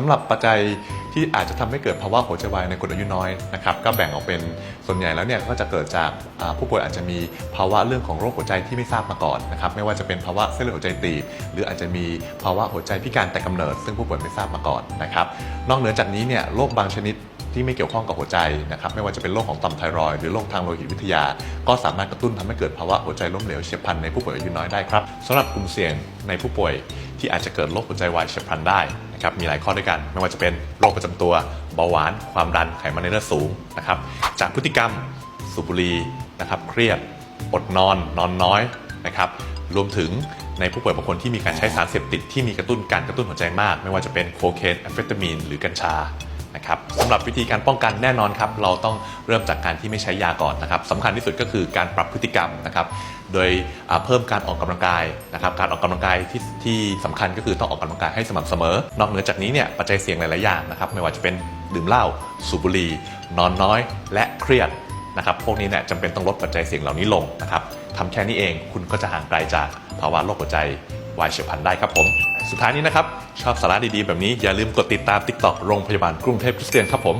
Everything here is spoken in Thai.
สำหรับปัจจัยที่อาจจะทำให้เกิดภาวะหัวใจวายในคนอายุน้อยนะครับก็แบ่งออกเป็นส่วนใหญ่แล้วเนี่ยก็จะเกิดจากผู้ป่วยอาจจะมีภาวะเรื่องของโรคหัวใจที่ไม่ทราบมาก่อนนะครับไม่ว่าจะเป็นภาวะเส้นเลือดหัวใจตีบหรืออาจจะมีภาวะหัวใจพิการแต่กำเนิด ซึ่งผู้ป่วยไม่ทราบมาก่อนนะครับนอกเหนือจากนี้เนี่ยโรคบางชนิดที่ไม่เกี่ยวข้องกับหัวใจนะครับไม่ว่าจะเป็นโรคของต่อมไทรอยหรือโรคทางโลหิตวิทยา ก็สามารถกระตุ้นทำให้เกิดภาวะหัวใจล้มเหลวเฉียบพลันในผู้ป่วยอายุน้อยได้ครับสำหรับกลุ่มเสี่ยงในผู้ป่วย ที่อาจจะเกิดโรคหัวใจวายเฉียบพลันได้นะครับมีหลายข้อด้วยกัน ไม่ว่าจะเป็นโรคประจำตัวเบาหวานความดันไขมันในเลือดสูงนะครับจากพฤติกรรมสูบบุหรี่นะครับเครียดอดนอนนอนน้อยนะครับรวมถึงในผู้ป่วยบางคนที่มีการใช้สารเสพติดที่มีกระตุ้นการกระตุ้นหัวใจมาก ไม่ว่าจะเป็นโคเคนแอมเฟตามีนหรือกัญชา นะครับสำหรับวิธีการป้องกันแน่นอนครับเราต้องเริ่มจากการที่ไม่ใช้ยาก่อนนะครับสำคัญที่สุดก็คือการปรับพฤติกรรมนะครับโดยเพิ่มการออกกำลังกายนะครับการออกกำลังกายที่ที่สำคัญก็คือต้องออกกำลังกายให้สม่ำเสมอ นอกเหนือจากนี้เนี่ยปัจจัยเสี่ยงหลายๆอย่างนะครับไม่ว่าจะเป็นดื่มเหล้าสูบบุหรี่นอนน้อย และเครียดนะครับพวกนี้เนี่ยจำเป็นต้องลดปัจจัยเสี่ยงเหล่านี้ลงนะครับทำแค่นี้เองคุณก็จะห่างไกลจากภาวะโรคหัวใจ วายเฉียบพลันได้ครับผม สุดท้ายนี้นะครับ ชอบสาระดีๆ แบบนี้อย่าลืมกดติดตาม TikTok โรงพยาบาลกรุงเทพคริสเตียนครับผม